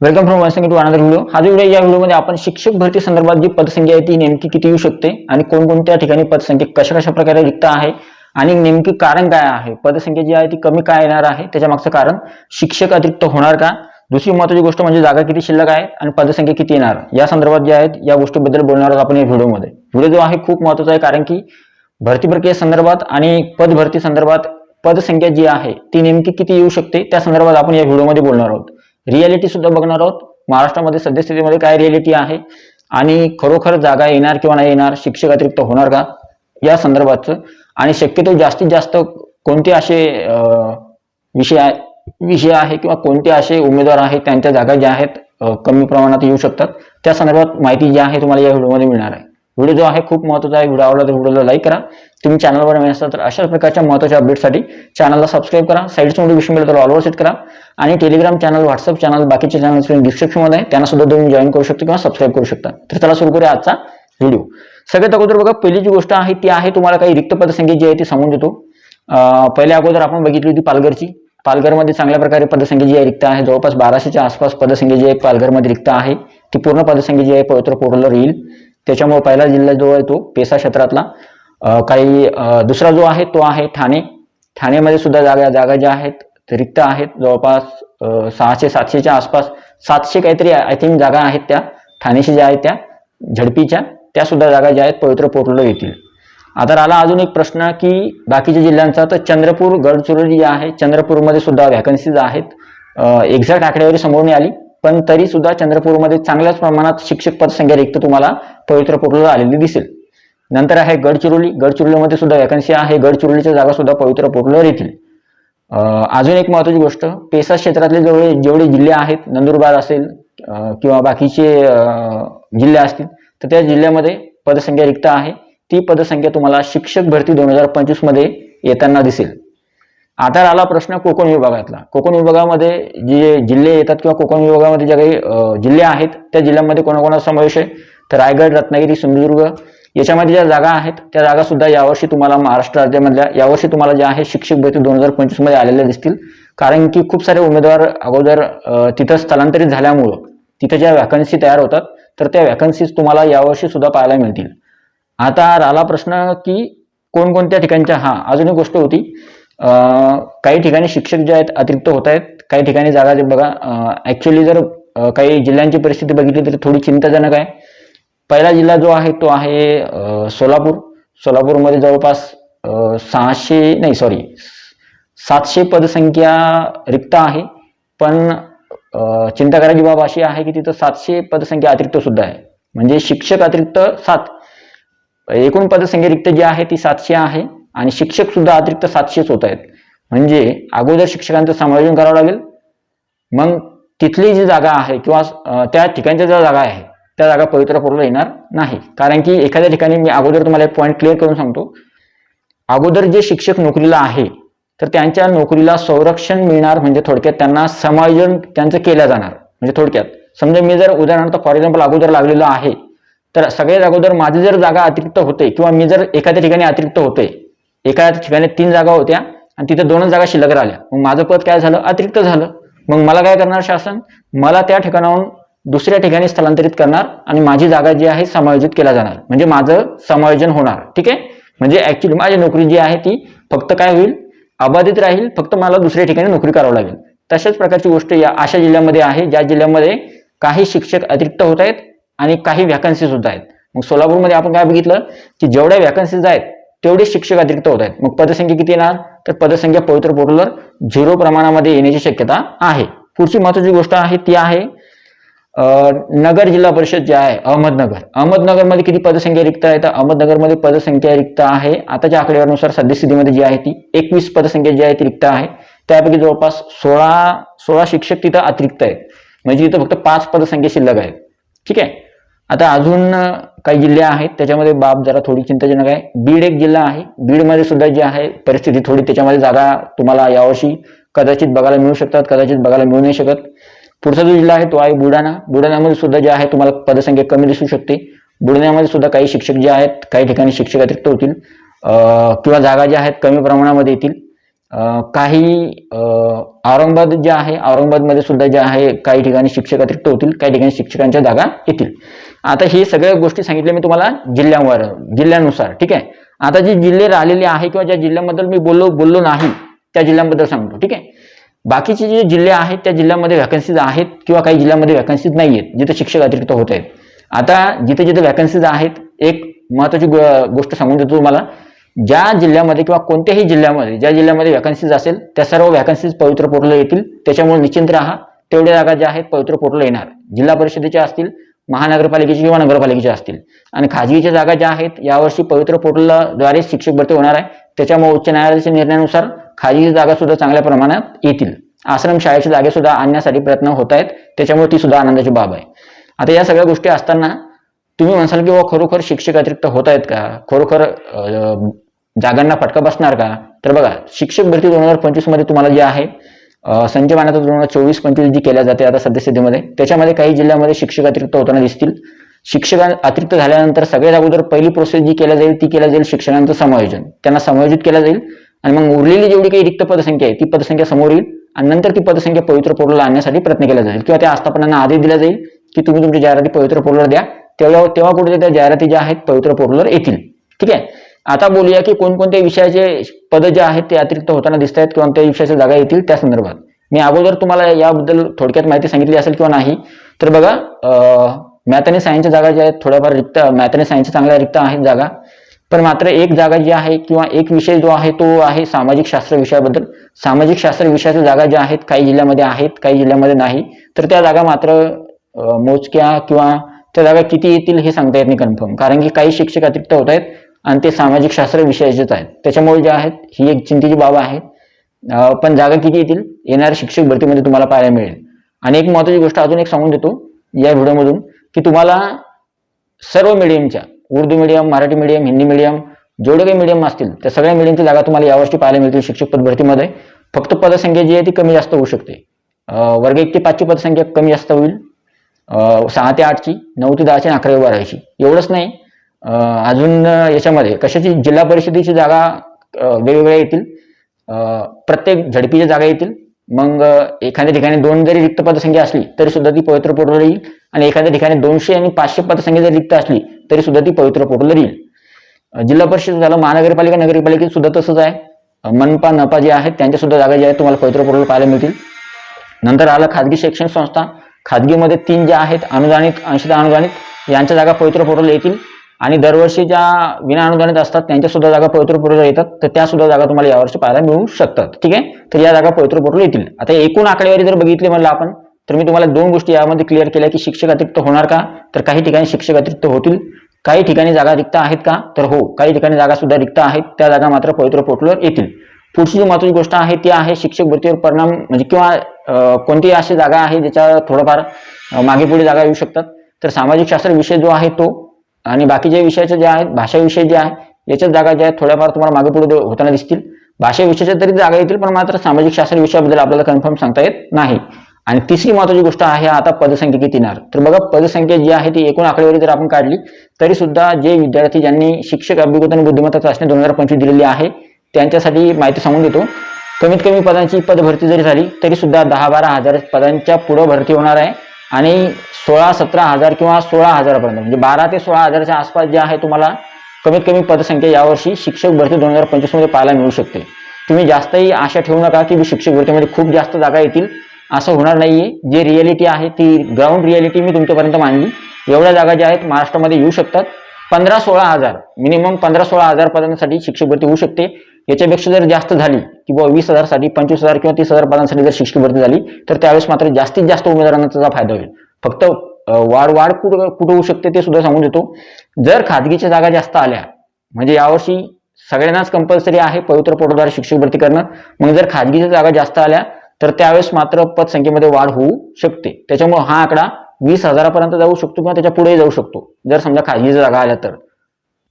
Welcome from one to another video हा जो video या व्हिडिओमध्ये आपण शिक्षक भरती संदर्भात जी पदसंख्या आहे ती नेमकी किती येऊ शकते आणि कोणकोणत्या ठिकाणी पदसंख्या कशा कशा प्रकारे रिक्त आहे आणि नेमकी कारण काय आहे? पदसंख्या जी आहे ती कमी काय येणार आहे? त्याच्या मागचं कारण शिक्षक अतिरिक्त होणार का? दुसरी महत्वाची गोष्ट म्हणजे जागा किती शिल्लक आहे आणि पदसंख्या किती येणार? या संदर्भात जे आहेत या गोष्टीबद्दल बोलणार आहोत आपण या व्हिडिओमध्ये व्हिडिओ जो आहे खूप महत्त्वाचा आहे कारण की भरती प्रक्रिये संदर्भात आणि पद भरती संदर्भात पदसंख्या जी आहे ती नेमकी किती येऊ शकते? त्या संदर्भात आपण या व्हिडिओमध्ये बोलणार आहोत. रियालिटी सुद्धा बघणार आहोत. महाराष्ट्रामध्ये सद्यस्थितीमध्ये काय रियालिटी आहे? आणि खरोखर जागा येणार किंवा नाही येणार शिक्षक अतिरिक्त होणार का? या संदर्भातचं. आणि शक्यतो जास्तीत जास्त कोणते असे विषय विषय आहे किंवा कोणते असे उमेदवार आहेत त्यांच्या जागा ज्या आहेत कमी प्रमाणात येऊ शकतात. त्या संदर्भात माहिती जी आहे तुम्हाला या व्हिडिओमध्ये मिळणार आहे. व्हिडिओ जो आहे खूप महत्त्वाचा आहे. व्हिडिओ आवडला तर व्हिडिओला लाईक करा. तुम्ही चॅनलवर नवीन असाल तर अशाच प्रकारच्या महत्त्वाच्या अपडेटसाठी चॅनलला सबस्क्राईब करा. साईडचं नोटिफिकेशन मिळेल तर ऑलवर सेट करा. आणि टेलिग्राम चॅनल व्हॉट्सअप चॅनल बाकीचे चॅनल डिस्क्रिप्शनमध्ये आहे. त्यांना सुद्धा तुम्ही जॉईन करू शकता किंवा सबस्क्राईब करू शकता. तर चला सुरू करूया आजचा व्हिडिओ सगळ्यात अगोदर बघा पहिली जी गोष्ट आहे ती आहे तुम्हाला काही रिक्त पदसंख्या जी आहे ती सांगून देतो. पहिल्या अगोदर आपण बघितली होती पालघरची. पालघरमध्ये चांगल्या प्रकारे पदसंख्या जी आहे रिक्त आहे. जवळपास बाराशेच्या आसपास पदसंख्या जी आहे पालघरमध्ये रिक्त आहे. ती पूर्ण पदसंख्या जी आहे पवित्र पोर्टलवर येईल त्याच्यामुळे पहिला जिल्हा जो आहे तो पेसा क्षेत्रातला. काही दुसरा जो आहे तो आहे ठाणे. ठाण्यामध्ये सुद्धा जागा जागा ज्या आहेत रिक्त आहेत. जवळपास सहाशे सातशेच्या आसपास सातशे काहीतरी आय थिंक जागा आहेत त्या. ठाणेशी ज्या आहेत त्या झडपीच्या त्या सुद्धा जागा ज्या आहेत पवित्र पोर्टलवर येतील आता राहिला अजून एक प्रश्न की बाकीच्या जिल्ह्यांचा तर चंद्रपूर गडचिरोली जी आहे चंद्रपूरमध्ये सुद्धा व्हॅकन्सीज आहेत. एक्झॅक्ट आकडेवारी समोर नाही आली. पण तरी सुद्धा चंद्रपूरमध्ये चांगल्याच प्रमाणात शिक्षक पदसंख्या रिक्त तुम्हाला पवित्र पोर्टलवर आलेली दिसेल. नंतर आहे गडचिरोली. गडचिरोलीमध्ये सुद्धा वॅकन्सी आहे. गडचिरोलीच्या जागा सुद्धा पवित्र पोर्टलवर येतील? अजून एक महत्वाची गोष्ट पेसा क्षेत्रातले जेवढे जेवढे जिल्हे आहेत नंदुरबार असेल किंवा बाकीचे जिल्हे असतील तर त्या जिल्ह्यामध्ये पदसंख्या रिक्त आहे. ती पदसंख्या तुम्हाला शिक्षक भरती दोन हजार पंचवीसमध्ये येताना दिसेल. आता राहिला प्रश्न कोकण विभागातला. कोकण विभागामध्ये जे जिल्हे येतात किंवा कोकण विभागामध्ये ज्या काही जिल्हे आहेत त्या जिल्ह्यांमध्ये कोणाकोणाचा समावेश आहे? तर रायगड रत्नागिरी सिंधुदुर्ग याच्यामध्ये ज्या जागा आहेत त्या जागा सुद्धा यावर्षी तुम्हाला महाराष्ट्र राज्यामधल्या यावर्षी तुम्हाला ज्या आहे शिक्षक भरती दोन हजार पंचवीसमध्ये आलेल्या दिसतील. कारण की खूप सारे उमेदवार अगोदर तिथं स्थलांतरित झाल्यामुळं तिथं ज्या व्हॅकन्सी तयार होतात तर त्या व्हॅकन्सीज तुम्हाला यावर्षी सुद्धा पाहायला मिळतील. आता राहिला प्रश्न की कोणकोणत्या ठिकाणच्या? हा अजून एक गोष्ट होती. काही ठिकाणी शिक्षक जे आहेत अतिरिक्त होत आहेत. काही ठिकाणी जागा जे बघा ऍक्च्युली जर काही जिल्ह्यांची परिस्थिती बघितली तर थोडी चिंताजनक आहे. पहिला जिल्हा जो आहे तो आहे सोलापूर. सोलापूरमध्ये जवळपास सहाशे नाही सॉरी सातशे पदसंख्या रिक्त आहे. पण चिंता करायची बाब अशी आहे की तिथं सातशे पदसंख्या अतिरिक्त सुद्धा आहे. म्हणजे शिक्षक अतिरिक्त सात. एकूण पदसंख्या रिक्त जी आहे ती सातशे आहे. आणि शिक्षक सुद्धा अतिरिक्त सातशेच होत आहेत. म्हणजे अगोदर शिक्षकांचं समायोजन करावं लागेल. मग तिथली जी जागा आहे किंवा त्या ठिकाणच्या ज्या जागा आहे त्या जागा पवित्र पूर्ण येणार नाही. कारण की एखाद्या ठिकाणी मी अगोदर तुम्हाला एक पॉईंट क्लिअर करून सांगतो. अगोदर जे शिक्षक नोकरीला आहे तर त्यांच्या नोकरीला संरक्षण मिळणार म्हणजे थोडक्यात त्यांना समायोजन त्यांचं केलं जाणार. म्हणजे थोडक्यात समजा मी जर उदाहरणार्थ फॉर एक्झाम्पल अगोदर लागलेलो आहे तर सगळ्यात अगोदर माझी जर जागा अतिरिक्त होते किंवा मी जर एखाद्या ठिकाणी अतिरिक्त होते एका ठिकाणी तीन जागा होत्या आणि तिथे दोनच जागा शिल्लक राहिल्या. मग माझं पद काय झालं? अतिरिक्त झालं. मग मला काय करणार शासन? मला त्या ठिकाणाहून दुसऱ्या ठिकाणी स्थलांतरित करणार आणि माझी जागा जी आहे समायोजित केला जाणार. म्हणजे माझं समायोजन होणार. ठीक आहे? म्हणजे ऍक्च्युली माझी नोकरी जी आहे ती फक्त काय होईल? अबाधित राहील. फक्त मला दुसऱ्या ठिकाणी नोकरी करावं लागेल. तशाच प्रकारची गोष्ट या अशा जिल्ह्यामध्ये आहे. ज्या जिल्ह्यामध्ये काही शिक्षक अतिरिक्त होत आहेत आणि काही व्हॅकन्सी सुद्धा आहेत. मग सोलापूरमध्ये आपण काय बघितलं? की जेवढ्या व्हॅकन्सीज आहेत तेवढे शिक्षक अतिरिक्त होत आहेत. मग पदसंख्या किती येणार? तर पदसंख्या पवित्र पोर्टलवर झिरो प्रमाणामध्ये येण्याची शक्यता आहे. पुढची महत्वाची गोष्ट आहे ती आहे नगर जिल्हा परिषद जे आहे अहमदनगर. अहमदनगरमध्ये किती पदसंख्या रिक्त आहे तर अहमदनगरमध्ये पदसंख्या रिक्त आहे. आताच्या आकडेवारीनुसार सद्यस्थितीमध्ये जी आहे ती एकवीस पदसंख्या जी आहे ती रिक्त आहे. त्यापैकी जवळपास सोळा सोळा शिक्षक तिथं अतिरिक्त आहेत. म्हणजे तिथं फक्त पाच पदसंख्या शिल्लक आहेत. ठीक आहे? आता अजून काही जिल्हे आहेत त्याच्यामध्ये बाब जरा थोडी चिंताजनक आहे. बीड एक जिल्हा आहे. बीडमध्ये सुद्धा जी आहे परिस्थिती थोडी त्याच्यामध्ये जागा तुम्हाला यावर्षी कदाचित बघायला मिळू शकतात कदाचित बघायला मिळू नाही शकत. पुढचा जो जिल्हा आहे तो आहे बुलढाणा. बुलढाण्यामध्ये सुद्धा जे आहे तुम्हाला पदसंख्या कमी दिसू शकते. बुलढाण्यामध्ये सुद्धा काही शिक्षक जे आहेत काही ठिकाणी शिक्षक अतिरिक्त होतील. किंवा जागा ज्या आहेत कमी प्रमाणामध्ये येतील. काही औरंगाबाद जे आहे औरंगाबादमध्ये सुद्धा जे आहे काही ठिकाणी शिक्षक अतिरिक्त होतील काही ठिकाणी शिक्षकांच्या जागा येतील. आता हे सगळ्या गोष्टी सांगितल्या मी तुम्हाला जिल्ह्यावर जिल्ह्यानुसार ठीक आहे? आता जे जिल्हे राहिलेले आहे किंवा ज्या जिल्ह्याबद्दल मी बोललो बोललो नाही त्या जिल्ह्यांबद्दल सांगतो ठीक आहे? बाकीचे जे जिल्हे आहेत त्या जिल्ह्यामध्ये व्हॅकन्सीज आहेत किंवा काही जिल्ह्यामध्ये व्हॅकन्सीज नाही आहेत जिथे शिक्षक अतिरिक्त होत आहेत. आता जिथे जिथे व्हॅकन्सीज आहेत एक महत्वाची गो- गोष्ट सांगून देतो तुम्हाला. ज्या जिल्ह्यामध्ये किंवा कोणत्याही जिल्ह्यामध्ये ज्या जिल्ह्यामध्ये व्हॅकन्सीज असेल त्या सर्व व्हॅकन्सीज पवित्र पोर्टलला येतील. त्याच्यामुळे निश्चिंत राहा. तेवढ्या जागा ज्या आहेत पवित्र पोर्टलला येणार. जिल्हा परिषदेच्या असतील महानगरपालिकेची किंवा नगरपालिकेच्या असतील. आणि खाजगीच्या जागा ज्या आहेत यावर्षी पवित्र पोर्टलद्वारे शिक्षक भरती होणार आहे. त्याच्यामुळे उच्च न्यायालयाच्या निर्णयानुसार खाजगी जागा सुद्धा चांगल्या प्रमाणात येतील. आश्रम शाळेची जागे सुद्धा आणण्यासाठी प्रयत्न होत आहेत. त्याच्यामुळे ती सुद्धा आनंदाची बाब आहे. आता या सगळ्या गोष्टी असताना तुम्ही म्हणसाल की खरोखर शिक्षक अतिरिक्त होत आहेत का? खरोखर जागांना फटका बसणार का? तर बघा शिक्षक भरती दोन हजार पंचवीसमध्ये तुम्हाला जे आहे संच मान्यता दोन हजार चोवीस पंचवीस जी केल्या जाते आता सद्यस्थितीमध्ये त्याच्यामध्ये काही जिल्ह्यामध्ये शिक्षक अतिरिक्त होताना दिसतील. शिक्षक अतिरिक्त झाल्यानंतर सगळ्यात अगोदर पहिली प्रोसेस जी केल्या जाईल ती केल्या जाईल शिक्षकांचं समायोजन. त्यांना समायोजित केलं जाईल आणि मग उरलेली जेवढी काही रिक्त पदसंख्या आहे ती पदसंख्या समोर येईल आणि नंतर ती पदसंख्या पवित्र पोर्टलला आणण्यासाठी प्रयत्न केला जाईल. किंवा त्या आस्थापनांना आदेश दिला जाईल की तुम्ही तुमच्या जाहिराती पवित्र पोर्टलवर द्या. तेव्हा तेव्हा कुठे त्या जाहिराती ज्या आहेत पवित्र पोर्टलवर येतील. ठीक आहे? आता बोलूया की कोणकोणत्या विषयाचे पद जे आहेत ते अतिरिक्त होताना दिसत आहेत किंवा त्या विषयाच्या जागा येतील त्या संदर्भात. मी अगोदर तुम्हाला याबद्दल थोडक्यात माहिती सांगितली असेल किंवा नाही तर बघा मॅथ आणि सायन्सच्या जागा ज्या आहेत थोड्याफार रिक्त मॅथ आणि सायन्सच्या चांगल्या रिक्त आहेत जागा. पण मात्र एक जागा जी आहे किंवा एक विषय जो आहे तो आहे सामाजिक शास्त्र विषयाबद्दल. सामाजिक शास्त्र विषयाच्या जागा ज्या आहेत काही जिल्ह्यामध्ये आहेत काही जिल्ह्यामध्ये नाही तर त्या जागा मात्र मोजक्या किंवा त्या जागा किती येतील हे सांगता येत नाही कन्फर्म कारण की काही शिक्षक अतिरिक्त होत आहेत आणि ते सामाजिक शास्त्र विषयाचेच आहेत. त्याच्यामुळे जे आहेत ही एक चिंतेची बाब आहे. पण जागा किती येतील? येणाऱ्या शिक्षक भरतीमध्ये तुम्हाला पाहायला मिळेल. आणि एक महत्वाची गोष्ट अजून एक सांगून देतो या व्हिडिओमधून की तुम्हाला सर्व मीडियमच्या Urdu medium Marathi medium Hindi medium जेवढे काही मीडियम असतील त्या सगळ्या मीडियमच्या जागा तुम्हाला यावर्षी पाहायला मिळतील शिक्षक पद भरतीमध्ये. फक्त पदसंख्या जी आहे ती कमी जास्त होऊ शकते. वर्ग एक ते पाचची पदसंख्या कमी जास्त होईल. सहा ते आठची नऊ ते दहाची आणि अकरावी बारावीची. एवढंच नाही अजून याच्यामध्ये कशाची जिल्हा परिषदेची जागा वेगवेगळ्या येतील. प्रत्येक झडपीच्या जागा येतील. मग एखाद्या ठिकाणी दोन जरी रिक्त पदसंख्या असली तरी सुद्धा ती पवित्र पोर्टलवर येईल. आणि एखाद्या ठिकाणी दोनशे आणि पाचशे पदसंख्या जरी रिक्त असली तरी सुद्धा ती पवित्र पोर्टलवर येईल. जिल्हा परिषद झालं महानगरपालिका नगरपालिकेत सुद्धा तसंच आहे. मनपा नपा जे आहेत त्यांच्या सुद्धा जागा ज्या आहेत तुम्हाला पवित्र पोर्टल पाहायला मिळतील. नंतर आलं खाजगी शैक्षणिक संस्था. खाजगीमध्ये तीन ज्या आहेत अनुदानित अंशतः अनुदानित यांच्या जागा पवित्र पोर्टल येतील. आणि दरवर्षी ज्या विनाअनुदानित असतात त्यांच्या सुद्धा जागा पवित्र पोर्टल येतात तर त्या सुद्धा जागा तुम्हाला यावर्षी पाहायला मिळू शकतात. ठीक आहे? तर या जागा पवित्र पोर्टल येतील. आता एकूण आकडेवारी जर बघितली म्हणलं आपण तर मी तुम्हाला दोन गोष्टी यामध्ये क्लिअर केल्या की शिक्षक अतिरिक्त होणार का? तर काही ठिकाणी शिक्षक अतिरिक्त होतील. काही ठिकाणी जागा रिक्त आहेत का? तर हो काही ठिकाणी जागा सुद्धा रिक्त आहेत. त्या जागा मात्र पवित्र पोर्टलवर येतील. पुढची जी महत्वाची गोष्ट आहे ती आहे शिक्षक भरतीवर परिणाम म्हणजे किंवा कोणती कोणतीही अशी जागा आहे ज्याच्या थोडंफार मागे पुढे जागा येऊ शकतात. तर सामाजिक शास्त्र विषय जो आहे तो आणि बाकीच्या विषयाचे जे आहेत भाषाविषय जे आहे याच्यात जागा ज्या आहेत थोड्याफार तुम्हाला मागे पुढे होताना दिसतील. भाषा विषयाच्या तरी जागा येतील पण मात्र सामाजिक शास्त्र विषयाबद्दल आपल्याला कन्फर्म सांगता येत नाही. आणि तिसरी महत्वाची गोष्ट आहे आता पदसंख्या किती येणार तर बघा पदसंख्या जी आहे ती एकूण आकडेवारी जर आपण काढली तरी सुद्धा जे विद्यार्थी ज्यांनी शिक्षक अभिगत आणि बुद्धिमत्ता चाचणी दोन हजार पंचवीस दिलेली आहे त्यांच्यासाठी माहिती सांगून देतो. कमीत कमी पदांची पदभरती जरी झाली तरी सुद्धा दहा बारा हजार पदांच्या पुढं भरती होणार आहे. आणि सोळा सतरा हजार किंवा सोळा हजारापर्यंत म्हणजे बारा ते सोळा हजाराच्या आसपास जे आहे तुम्हाला कमीत कमी पदसंख्या यावर्षी शिक्षक भरती दोन हजार पंचवीसमध्ये पाहायला मिळू शकते. तुम्ही जास्तही आशा ठेवू नका की शिक्षक भरतीमध्ये खूप जास्त जागा येतील. असं होणार नाहीये. जे रियालिटी आहे ती ग्राउंड रियालिटी मी तुमच्यापर्यंत मांडली. एवढ्या जागा ज्या आहेत महाराष्ट्रामध्ये येऊ शकतात. पंधरा सोळा हजार मिनिमम पंधरा सोळा हजार पदांसाठी शिक्षक भरती होऊ शकते. याच्यापेक्षा जर जास्त झाली किंवा वीस हजारसाठी पंचवीस हजार किंवा तीस हजार पदांसाठी जर शिक्षक भरती झाली तर त्यावेळेस मात्र जास्तीत जास्त उमेदवारांना त्याचा फायदा होईल. फक्त वाढ वाढ कुठं कुठं होऊ शकते ते सुद्धा सांगून देतो. जर खाजगीच्या जागा जास्त आल्या म्हणजे यावर्षी सगळ्यांनाच कंपल्सरी आहे पवित्र पोर्टलद्वारे शिक्षक भरती करणं. मग जर खाजगीच्या जागा जास्त आल्या तर त्यावेळेस मात्र पदसंख्येमध्ये वाढ होऊ शकते. त्याच्यामुळे हा आकडा वीस हजारापर्यंत जाऊ शकतो किंवा त्याच्या पुढे जाऊ शकतो. जर समजा खाजगीच्या जागा आल्या तर.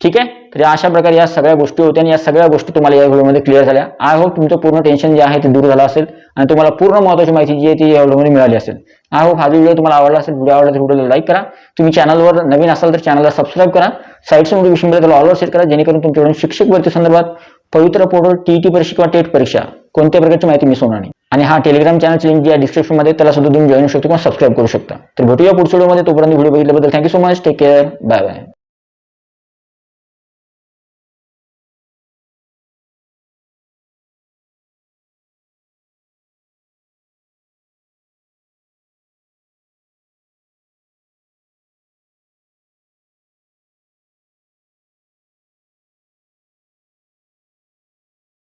ठीक आहे? तर या अशा प्रकारे या सगळ्या गोष्टी होत्या आणि या सगळ्या गोष्टी तुम्हाला या व्हिडिओमध्ये क्लिअर झाल्या. आय होप तुमचं पूर्ण टेन्शन जे आहे ते दूर झालं असेल आणि तुम्हाला पूर्ण महत्वाची माहिती जी आहे ती या व्हिडिओमध्ये मिळाली असेल. आय होप हा व्हिडिओ तुम्हाला आवडला असेल व्हिडिओ आवडला तर व्हिडिओला लाईक करा. तुम्ही चॅनलवर नवीन असाल तर चॅनलला सबस्क्राईब करा. साईडचं नोटिफिकेशन त्याला ऑलवर सेट करा जेणेकरून तुमच्याकडून शिक्षक भरती संदर्भात पवित्र पोर्टल टीईटी परीक्षा किंवा टेट परीक्षा कोणत्या प्रकारची माहिती मिस होणार नाही. आणि हा टेलिग्राम चॅनलची लिंक जी आहे डिस्क्रिप्शनमध्ये त्याला सुद्धा तुम्ही जॉईन होऊ शकता किंवा सबस्क्राईब करू शकता. तर भेटूया पुढच्या व्हिडिओमध्ये तोपर्यंत video बघितल्याबद्दल thank you so much take care bye bye